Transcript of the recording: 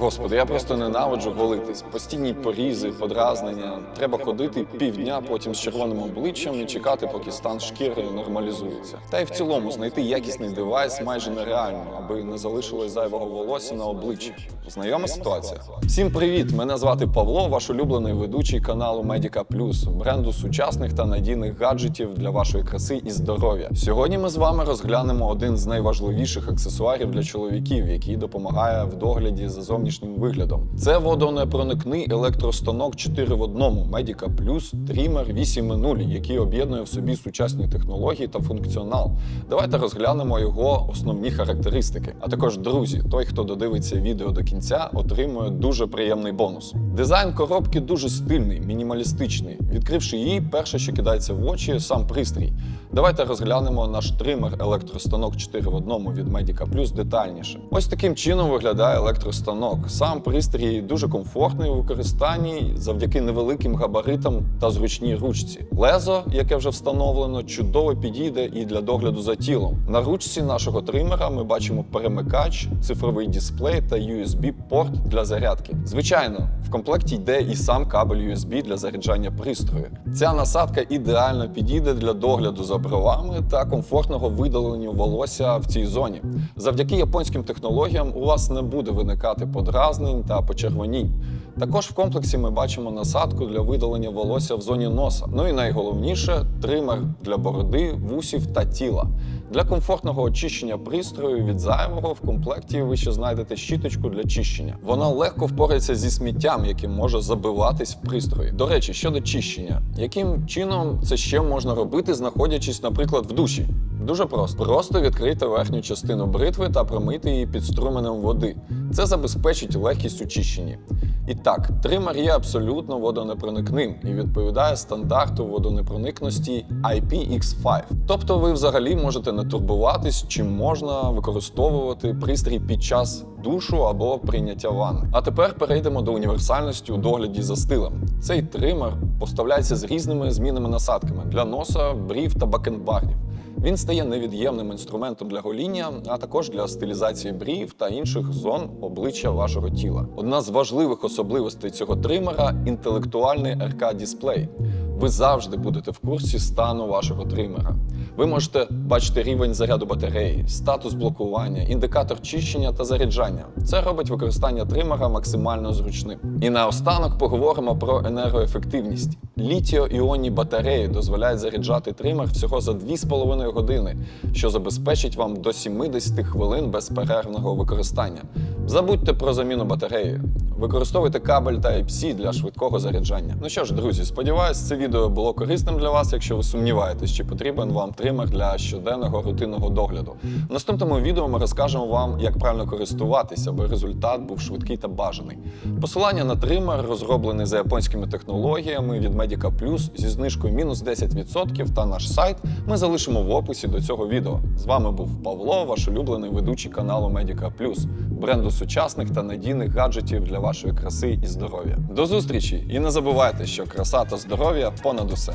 Господи, я просто ненавиджу голитись. Постійні порізи, подразнення. Треба ходити півдня потім з червоним обличчям і чекати, поки стан шкіри нормалізується. Та й в цілому знайти якісний девайс майже нереально, аби не залишилось зайвого волосся на обличчі. Знайома ситуація? Всім привіт! Мене звати Павло, ваш улюблений ведучий каналу Medica Plus, бренду сучасних та надійних гаджетів для вашої краси і здоров'я. Сьогодні ми з вами розглянемо один з найважливіших аксесуарів для чоловіків, який допомагає в догляді за зовнішнім виглядом. Це водонепроникний електростанок 4 в 1 Medica Plus Trimmer 8.0, який об'єднує в собі сучасні технології та функціонал. Давайте розглянемо його основні характеристики. А також, друзі, той, хто додивиться відео до кінця, отримує дуже приємний бонус. Дизайн коробки дуже стильний, мінімалістичний. Відкривши її, перше, що кидається в очі, сам пристрій. Давайте розглянемо наш тример електростанок 4 в 1 від Medica Plus детальніше. Ось таким чином виглядає електростанок. Сам пристрій дуже комфортний у використанні завдяки невеликим габаритам та зручній ручці. Лезо, яке вже встановлено, чудово підійде і для догляду за тілом. На ручці нашого тримера ми бачимо перемикач, цифровий дисплей та USB-порт для зарядки. Звичайно, в комплекті йде і сам кабель USB для заряджання пристрою. Ця насадка ідеально підійде для догляду за бровами та комфортного видалення волосся в цій зоні. Завдяки японським технологіям у вас не буде виникати подразнень та почервонінь. Також в комплексі ми бачимо насадку для видалення волосся в зоні носа. Ну і найголовніше тример для бороди, вусів та тіла. Для комфортного очищення пристрою від зайвого в комплекті ви ще знайдете щіточку для чищення. Вона легко впорається зі сміттям, яким може забиватись в пристрої. До речі, щодо чищення, яким чином це ще можна робити, знаходячись, наприклад, в душі? Дуже просто. Просто відкрийте верхню частину бритви та промийте її під струменем води. Це забезпечить легкість у чищенні. І так, тример є абсолютно водонепроникним і відповідає стандарту водонепроникності IPX5. Тобто ви взагалі можете не турбуватись, чи можна використовувати пристрій під час душу або прийняття ванни. А тепер перейдемо до універсальності у догляді за стилем. Цей тример поставляється з різними змінними насадками для носа, брів та бакенбардів. Він стає невід'ємним інструментом для гоління, а також для стилізації брів та інших зон обличчя вашого тіла. Одна з важливих особливостей цього тримера інтелектуальний РК-дисплей. Ви завжди будете в курсі стану вашого тримера. Ви можете бачити рівень заряду батареї, статус блокування, індикатор чищення та заряджання. Це робить використання тримера максимально зручним. І наостанок поговоримо про енергоефективність. Літіо-іонні батареї дозволяють заряджати тример всього за 2,5 години, що забезпечить вам до 70 хвилин безперервного використання. Забудьте про заміну батареї. Використовуйте кабель Type-C для швидкого заряджання. Ну що ж, друзі, сподіваюсь, це відео було корисним для вас, якщо ви сумніваєтесь, чи потрібен вам тример для щоденного рутинного догляду. В наступному відео ми розкажемо вам, як правильно користуватися, аби результат був швидкий та бажаний. Посилання на тример, розроблений за японськими технологіями від Medica Plus зі знижкою мінус 10% та наш сайт ми залишимо в описі до цього відео. З вами був Павло, ваш улюблений ведучий каналу Medica Plus, бренду сучасних та надійних гаджетів для вашої краси і здоров'я. До зустрічі! І не забувайте, що краса та здоров'я понад усе.